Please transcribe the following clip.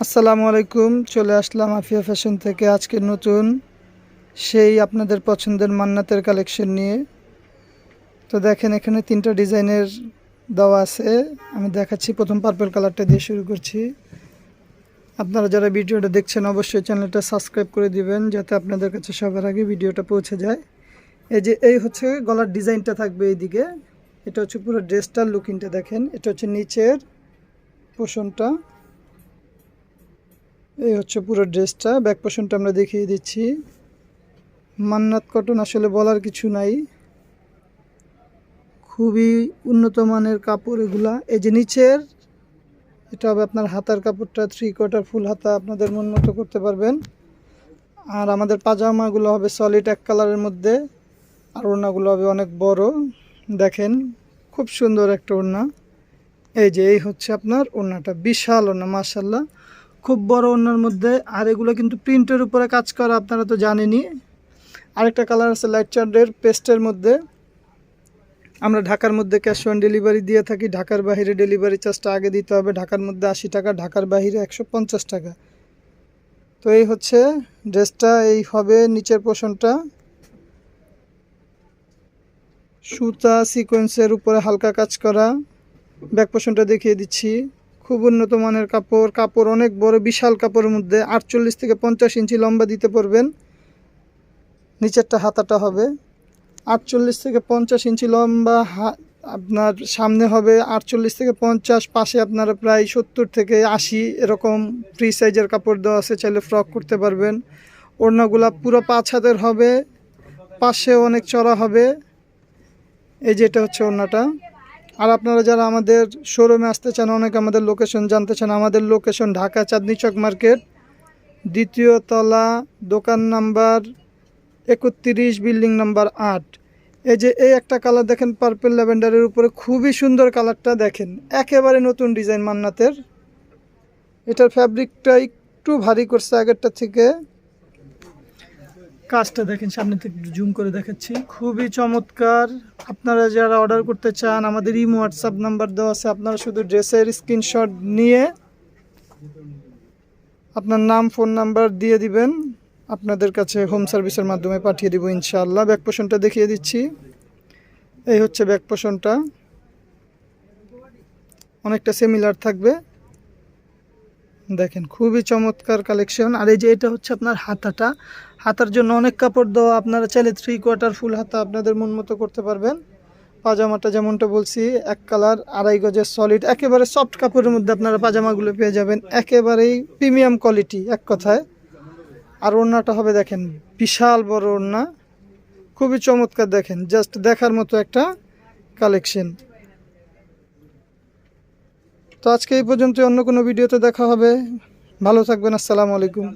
আসসালামু আলাইকুম, চলে আসলাম আফিয়া ফ্যাশন থেকে আজকে নতুন সেই আপনাদের পছন্দের মান্নাতের কালেকশন নিয়ে। তো দেখেন, এখানে তিনটা ডিজাইনের দেওয়া আছে। আমি দেখাচ্ছি, প্রথম পার্পল কালারটা দিয়ে শুরু করছি। আপনারা যারা ভিডিওটা দেখছেন, অবশ্যই চ্যানেলটা সাবস্ক্রাইব করে দিবেন, যাতে আপনাদের কাছে সবার আগে ভিডিওটা পৌঁছে যায়। এই যে, এই হচ্ছে গলার ডিজাইনটা থাকবে এইদিকে। এটা হচ্ছে পুরো ড্রেসটার লুকিংটা দেখেন। এটা হচ্ছে নিচের পোষণটা এই হচ্ছে পুরো ড্রেসটা। ব্যাক পোষণটা আমরা দেখিয়ে দিচ্ছি। মান্নাত কটন আসলে বলার কিছু নাই। খুবই উন্নত মানের কাপড় এগুলা। এই যে নিচের, এটা হবে আপনার হাতার কাপড়টা থ্রি কোয়ার্টার ফুল হাতা, আপনাদের মন মতো করতে পারবেন। আর আমাদের পাজামাগুলো হবে সলিড এক কালারের মধ্যে। আর ওড়নাগুলো হবে অনেক বড়। দেখেন, খুব সুন্দর একটা ওড়না। এই যে, এই হচ্ছে আপনার ওড়নাটা। বিশাল ওড়না মার্শাল্লাহ খুব বড় ওড়নার মধ্যে, আর এগুলো কিন্তু প্রিন্টের উপরে কাজ করা, আপনারা তো জানেনই। আরেকটা কালার আছে লাইট চার্ডের পেস্টের মধ্যে। আমরা ঢাকার মধ্যে ক্যাশ অন ডেলিভারি দিয়ে থাকি। ঢাকার বাইরে ডেলিভারি চার্জটা আগে দিতে হবে। ঢাকার মধ্যে আশি টাকা, ঢাকার বাইরে একশো টাকা। তো এই হচ্ছে ড্রেসটা, এই হবে নিচের পোষণটা সুতা সিকোয়েন্সের উপরে হালকা কাজ করা। ব্যাক পোষণটা দেখিয়ে দিচ্ছি। খুব উন্নত মানের কাপড় কাপড় অনেক বড়, বিশাল কাপড়ের মধ্যে আটচল্লিশ থেকে পঞ্চাশ ইঞ্চি লম্বা দিতে পারবেন। নিচেরটা হাতাটা হবে। আটচল্লিশ থেকে পঞ্চাশ ইঞ্চি লম্বা আপনার সামনে হবে। আটচল্লিশ থেকে পঞ্চাশ, পাশে আপনারা প্রায় সত্তর থেকে আশি এরকম ফ্রি সাইজের কাপড় দেওয়া আছে। চাইলে ফ্রক করতে পারবেন। ওড়নাগুলা পুরো পাঁচ হাতের হবে। পাশে অনেক চড়া হবে। এই যেটা হচ্ছে ওড়নাটা। আর আপনারা যারা আমাদের শোরুমে আসতে চান, অনেক আমাদের লোকেশন জানতে চান, আমাদের লোকেশন ঢাকা চাঁদনি চক মার্কেট, দ্বিতীয় তলা, দোকান নাম্বার একত্রিশ, বিল্ডিং নাম্বার আট। এই যে এই একটা কালার দেখেন পার্পল ল্যাভেন্ডারের উপরে খুবই সুন্দর কালারটা দেখেন। একেবারে নতুন ডিজাইন মান্নাতের। এটার ফ্যাব্রিকটা একটু ভারী করছে আগেরটা থেকে। কাজটা দেখেন, সামনে থেকে জুম করে দেখাচ্ছি। খুবই চমৎকার। আপনারা যারা অর্ডার করতে চান, আমাদের ইমো হোয়াটসঅ্যাপ নাম্বার দেওয়া আছে। আপনারা শুধু ড্রেসের স্ক্রিনশট নিয়ে আপনার নাম ফোন নাম্বার দিয়ে দিবেন। আপনাদের কাছে হোম সার্ভিসের মাধ্যমে পাঠিয়ে দিব ইনশাআল্লাহ। ব্যাক পোষণটা দেখিয়ে দিচ্ছি। এই হচ্ছে ব্যাক পোষণটা অনেকটা সিমিলার থাকবে। দেখেন, খুবই চমৎকার কালেকশন আর এই যে এটা হচ্ছে আপনার হাতাটা। হাতার জন্য অনেক কাপড় দেওয়া, আপনারা চাইলে থ্রি কোয়ার্টার ফুল হাতা আপনাদের মন মতো করতে পারবেন। পাজামাটা যেমনটা বলছি, এক কালার আড়াই গজের সলিড একেবারে সফট কাপড়ের মধ্যে আপনারা পাজামাগুলো পেয়ে যাবেন। একেবারেই প্রিমিয়াম কোয়ালিটি এক কথায়। আর ওড়নাটা হবে দেখেন, বিশাল বড় ওড়না। খুবই চমৎকার দেখেন জাস্ট দেখার মতো একটা কালেকশন তো আজকে এই পর্যন্ত অন্য কোনো ভিডিওতে দেখা হবে। ভালো থাকবেন আসসালামু আলাইকুম।